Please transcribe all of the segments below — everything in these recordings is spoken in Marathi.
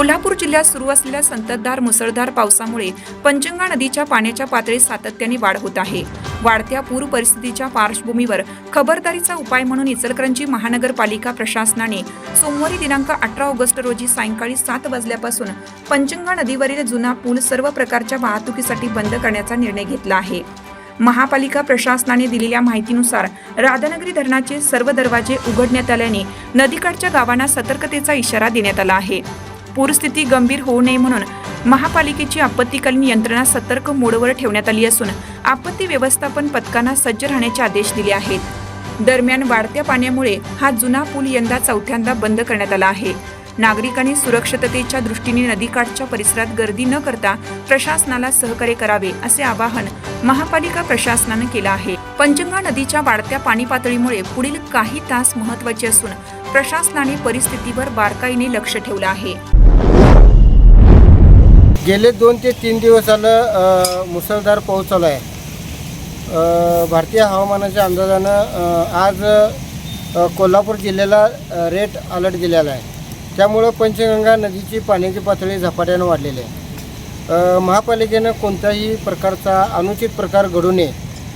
कोल्हापूर जिल्ह्यात सुरू असलेल्या संततधार मुसळधार पावसामुळे पंचगंगा नदीच्या पाण्याच्या पातळीत सातत्याने वाढ होत आहे. वाढत्या पूर परिस्थितीच्या पार्श्वभूमीवर खबरदारीचा उपाय म्हणून इचलकरंजी महानगरपालिका प्रशासनाने सोमवारी दिनांक अठरा ऑगस्ट रोजी सायंकाळी सात वाजल्यापासून पंचगंगा नदीवरील जुना पूल सर्व प्रकारच्या वाहतुकीसाठी बंद करण्याचा निर्णय घेतला आहे. महापालिका प्रशासनाने दिलेल्या माहितीनुसार राधानगरी धरणाचे सर्व दरवाजे उघडण्यात आल्याने नदीकाठच्या गावांना सतर्कतेचा इशारा देण्यात आला आहे. पूरस्थिती गंभीर होऊ नये म्हणून महापालिकेची आपत्तीकालीन यंत्रणा सतर्क मोडवर ठेवण्यात आली असून आपत्ती व्यवस्थापन पथकांना सज्ज राहण्याचे आदेश दिले आहेत. दरम्यान वाढत्या पाण्यामुळे हा जुना पूल यंदा चौथ्यांदा बंद करण्यात आला आहे. नागरिकांनी सुरक्षिततेच्या दृष्टीने नदीकाठच्या परिसरात गर्दी न करता प्रशासनाला सहकार्य करावे असे आवाहन महापालिका प्रशासनानं केलं आहे. पंचगंगा नदीच्या वाढत्या पाणी पातळीमुळे पुढील काही तास महत्त्वाचे असून प्रशासनाने परिस्थितीवर बारकाईने लक्ष ठेवलं आहे. गेले दोन ते तीन दिवस आलं मुसळधार पाऊस चालू आहे. भारतीय हवामानाच्या अंदाजानं आज कोल्हापूर जिल्ह्याला रेट रेड अलर्ट दिलेला आहे. त्यामुळं पंचगंगा नदीची पाण्याची पातळी झपाट्यानं वाढलेली आहे. महापालिकेनं कोणत्याही प्रकारचा अनुचित प्रकार घडू नये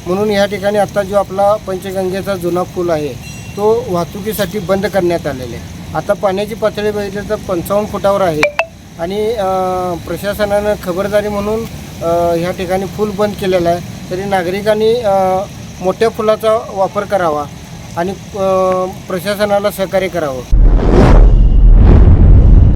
म्हणून या ठिकाणी आत्ता जो आपला पंचगंगेचा जुना पूल आहे तो वाहतुकीसाठी बंद करण्यात आलेला आहे. आता पाण्याची पातळी बघितली तर पंचावन्न फुटावर आहे. आणि प्रशासनानं खबरदारी म्हणून ह्या ठिकाणी फुल बंद केलेला आहे. तरी नागरिकांनी मोठ्या फुलाचा वापर करावा आणि प्रशासनाला सहकार्य करावं.